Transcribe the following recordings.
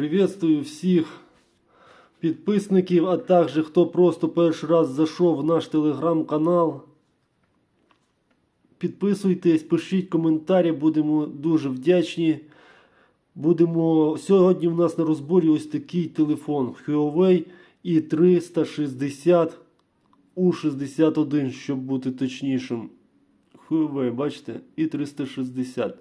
Приветствую всіх підписників, а також хто просто перший раз зайшов в наш телеграм-канал. Підписуйтесь, пишіть коментарі, будемо дуже вдячні. Будемо сьогодні в нас на розборі ось такий телефон Huawei i360 U61, щоб бути точнішим. Huawei, бачите, i360.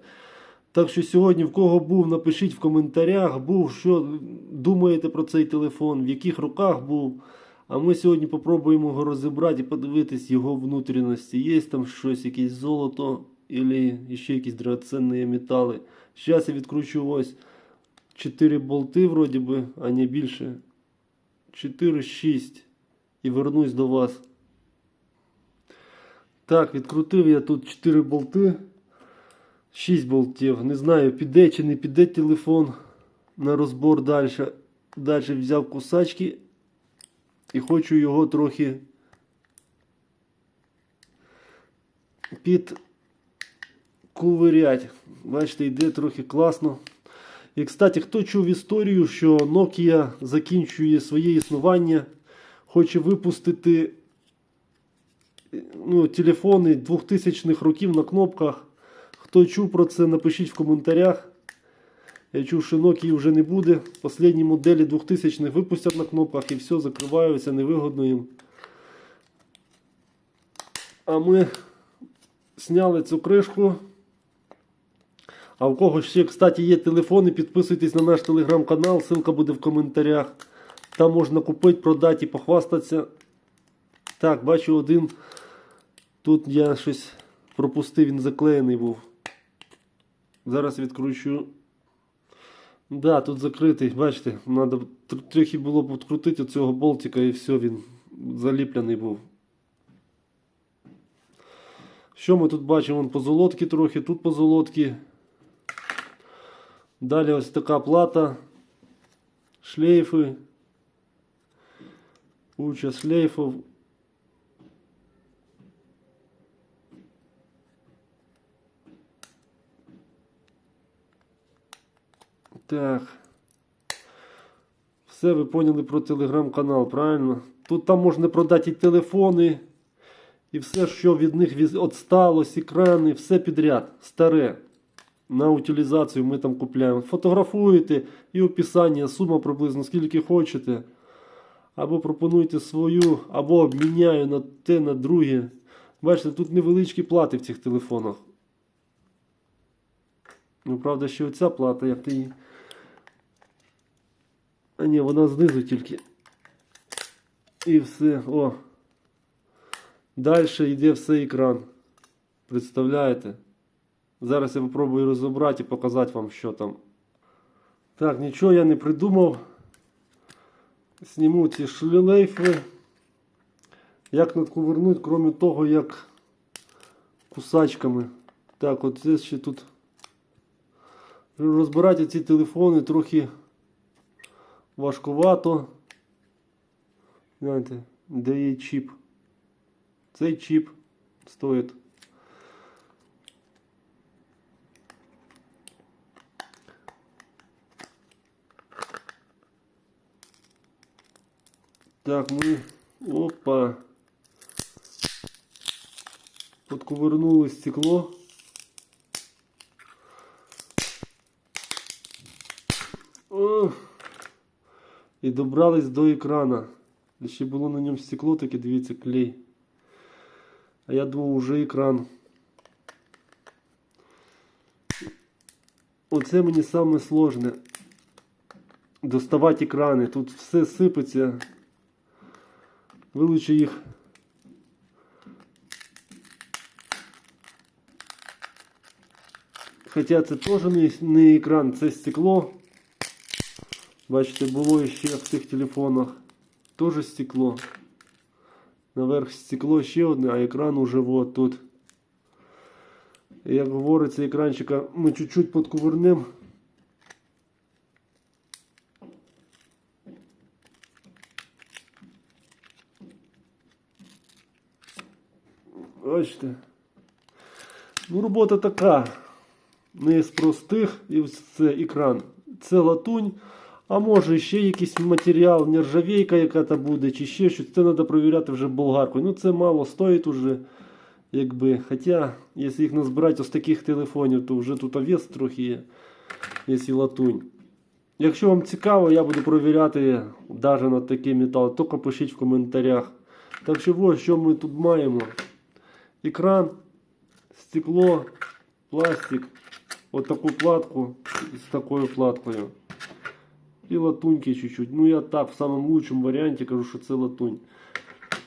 Так що сьогодні, в кого був, напишіть в коментарях, був, що думаєте про цей телефон, в яких руках був. А ми сьогодні попробуємо його розібрати і подивитись його внутрішності. Є там щось, якесь золото, або ще якісь драгоценні метали. Зараз я відкручу ось 4 болти, вроді би, а не більше. 4-6. І вернусь до вас. Так, відкрутив я тут 4 болти. 6 болтів. Не знаю, піде чи не піде телефон на розбор далі. Далі взяв кусачки і хочу його трохи підкувирять. Бачите, йде трохи класно. І, кстати, хто чув історію, що Nokia закінчує своє існування, хоче випустити ну, телефони 2000-х років на кнопках. Хто чув про це, напишіть в коментарях. Я чув, що Nokia вже не буде. Останні моделі 2000-х випустять на кнопках і все, закриваються, невигодно їм. А ми зняли цю кришку. А у кого ще, кстати, є телефони, підписуйтесь на наш телеграм-канал, ссылка буде в коментарях. Там можна купити, продати і похвастатися. Так, бачу один. Тут я щось пропустив, він заклеєний був. Зараз відкручу. Да, тут закритий, бачите, треба трохи було б відкрутити цього болтика і все, він заліплений був. Що ми тут бачимо? Вон позолотки трохи, тут позолотки. Далі ось така плата, шлейфи, куча шлейфів. Так. Все ви поняли про телеграм-канал, правильно? Тут там можна продати і телефони, і все, що від них відсталось, екрани, все підряд, старе. На утилізацію ми там купляємо. Фотографуєте і описання, сума приблизно скільки хочете. Або пропонуйте свою, або обміняю на те, на друге. Бачите, тут невеличкі плати в цих телефонах. Ну, правда, ще оця плата, як ти її. А ні, вона знизу тільки. І все. О. Далі йде все екран. Представляєте? Зараз я спробую розібрати і показати вам, що там. Так, нічого я не придумав. Зніму ці шлейфи. Як надкувернуть, крім того, як кусачками. Так, от це ще тут. Розбирати ці телефони трохи важкувато. Гляньте, де є чіп. Цей чіп стоїть. Так, ми... Опа. Подковернули стекло. О! І добрались до екрана. Ще було на ньому стекло, таке дивіться, клей. А я думав, уже екран. Оце мені саме сложне. Доставати екрани. Тут все сипеться. Вилучу їх. Хоча це теж не екран, це стекло. Бачите, було ще в цих телефонах. Теж стекло. Наверх стекло ще одне, а екран уже вот тут. Як говориться, екранчика ми чуть-чуть подкувырнем. Бачите. Ну, робота така. Не з простих і це екран. Це латунь, А може ще якийсь матеріал, нержавійка яка-то буде, чи ще щось. Це треба перевіряти вже болгаркою. Ну це мало стоїть уже. Якби. Хоча, якщо їх назбирати з таких телефонів, то вже тут вес трохи є, якщо латунь. Якщо вам цікаво, я буду перевіряти навіть на такий метал, тільки пишіть в коментарях. Так що ось що ми тут маємо. Екран, стекло, пластик, от платку з такою платкою. І латуньки чуть-чуть. Ну я так в самому лучшому варіанті кажу, що це латунь.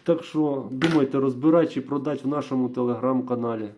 Так що думайте, розбирати чи продати в нашому телеграм-каналі.